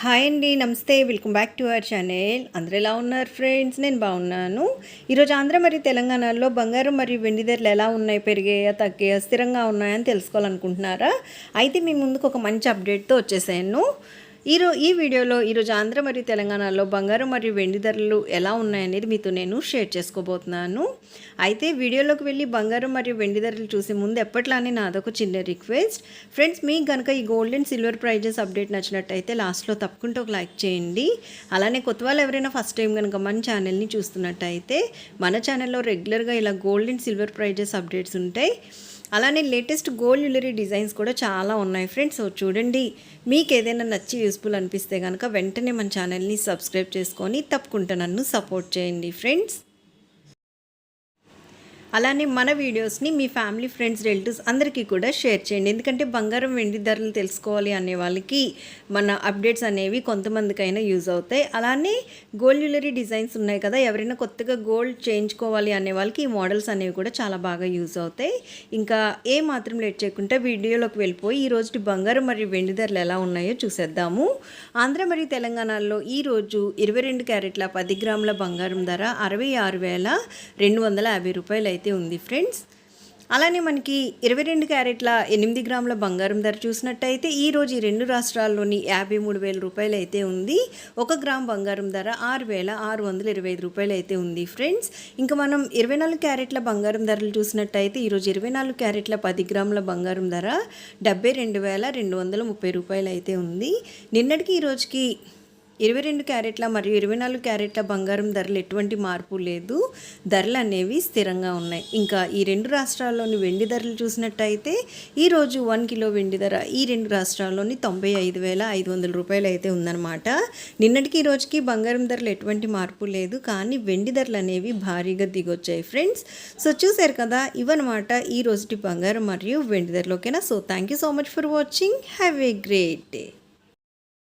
Hi అండి నమస్తే. Welcome back to our channel. అందరూ ఎలా ఉన్నారు ఫ్రెండ్స్? నేను బాగున్నాను. ఈరోజు ఆంధ్ర మరియు తెలంగాణలో బంగారం మరియు వెండి ధరలు ఎలా ఉన్నాయి పెరిగాయా తగ్గాయా స్థిరంగా ఉన్నాయని తెలుసుకోవాలనుకుంటున్నారా? అయితే మీ ముందుకు ఒక మంచి అప్డేట్తో వచ్చేసాను. ఈరో ఈ వీడియోలో ఈరోజు ఆంధ్ర మరియు తెలంగాణలో బంగారం మరియు వెండి ధరలు ఎలా ఉన్నాయనేది మీతో నేను షేర్ చేసుకోబోతున్నాను. అయితే వీడియోలోకి వెళ్ళి బంగారం మరియు వెండి ధరలు చూసే ముందు ఎప్పట్లానే నాదొక చిన్న రిక్వెస్ట్. ఫ్రెండ్స్ మీకు కనుక ఈ gold and silver prices update నచ్చినట్టయితే లాస్ట్లో తప్పకుండా ఒక లైక్ చేయండి. అలానే కొత్త వాళ్ళు ఎవరైనా ఫస్ట్ టైం కనుక మన ఛానల్ని చూస్తున్నట్టయితే మన ఛానల్లో రెగ్యులర్గా ఇలా gold and silver prices updates ఉంటాయి. అలానే లేటెస్ట్ గోల్డ్ జ్యువెలరీ డిజైన్స్ కూడా చాలా ఉన్నాయి ఫ్రెండ్స్. సో చూడండి మీకు ఏదైనా నచ్చి యూస్ఫుల్ అనిపిస్తే కనుక వెంటనే మన ఛానల్ని సబ్స్క్రైబ్ చేసుకొని తప్పకుండా నన్ను సపోర్ట్ చేయండి ఫ్రెండ్స్. అలానే మన వీడియోస్ని మీ ఫ్యామిలీ ఫ్రెండ్స్ రిలేటివ్స్ అందరికీ కూడా షేర్ చేయండి. ఎందుకంటే బంగారం వెండి ధరలు తెలుసుకోవాలి అనే వాళ్ళకి మన అప్డేట్స్ అనేవి కొంతమందికైనా యూజ్ అవుతాయి. అలానే గోల్డ్ జ్యువెలరీ డిజైన్స్ ఉన్నాయి కదా ఎవరైనా కొత్తగా గోల్డ్ చేయించుకోవాలి అనే వాళ్ళకి ఈ మోడల్స్ అనేవి కూడా చాలా బాగా యూజ్ అవుతాయి. ఇంకా ఏ మాత్రం లేట్ చేయకుండా వీడియోలోకి వెళ్ళిపోయి ఈ రోజు బంగారం మరియు వెండి ధరలు ఎలా ఉన్నాయో చూసేద్దాము. ఆంధ్ర మరియు తెలంగాణలో ఈరోజు ఇరవై రెండు క్యారెట్ల పది గ్రాముల బంగారం ధర అరవై ఆరు వేల రెండు వందల యాభై రూపాయలు అయితే ఉంది ఫ్రెండ్స్. అలానే మనకి ఇరవై రెండు క్యారెట్ల ఎనిమిది గ్రాముల బంగారం ధర చూసినట్టయితే ఈరోజు ఈ రెండు రాష్ట్రాల్లోని యాభై మూడు వేల రూపాయలు అయితే ఉంది. ఒక గ్రామ్ బంగారం ధర ఆరు వేల ఆరు వందల ఇరవై ఐదు రూపాయలు అయితే ఉంది ఫ్రెండ్స్. ఇంకా మనం ఇరవై నాలుగు క్యారెట్ల బంగారం ధరలు చూసినట్టయితే ఈరోజు ఇరవై నాలుగు క్యారెట్ల పది గ్రాముల బంగారం ధర డెబ్బై రెండు వేల రెండు వందల ముప్పై రూపాయలు అయితే ఉంది. నిన్నటికి ఈ రోజుకి ఇరవై రెండు క్యారెట్ల మరియు ఇరవై నాలుగు క్యారెట్ల బంగారం ధరలు ఎటువంటి మార్పు లేదు. ధరలు అనేవి స్థిరంగా ఉన్నాయి. ఇంకా ఈ రెండు రాష్ట్రాల్లోని వెండి ధరలు చూసినట్టయితే ఈరోజు వన్ కిలో వెండి ధర ఈ రెండు రాష్ట్రాల్లోని తొంభై ఐదు వేల ఐదు వందల రూపాయలు అయితే ఉందన్నమాట. నిన్నటికి ఈ రోజుకి బంగారం ధరలు ఎటువంటి మార్పు లేదు. కానీ వెండి ధరలు అనేవి భారీగా దిగొచ్చాయి ఫ్రెండ్స్. సో చూసారు కదా ఇవన్నమాట ఈ రోజుటి బంగారం మరియు వెండి ధరలు. ఓకేనా? So thank you so much for watching have a great day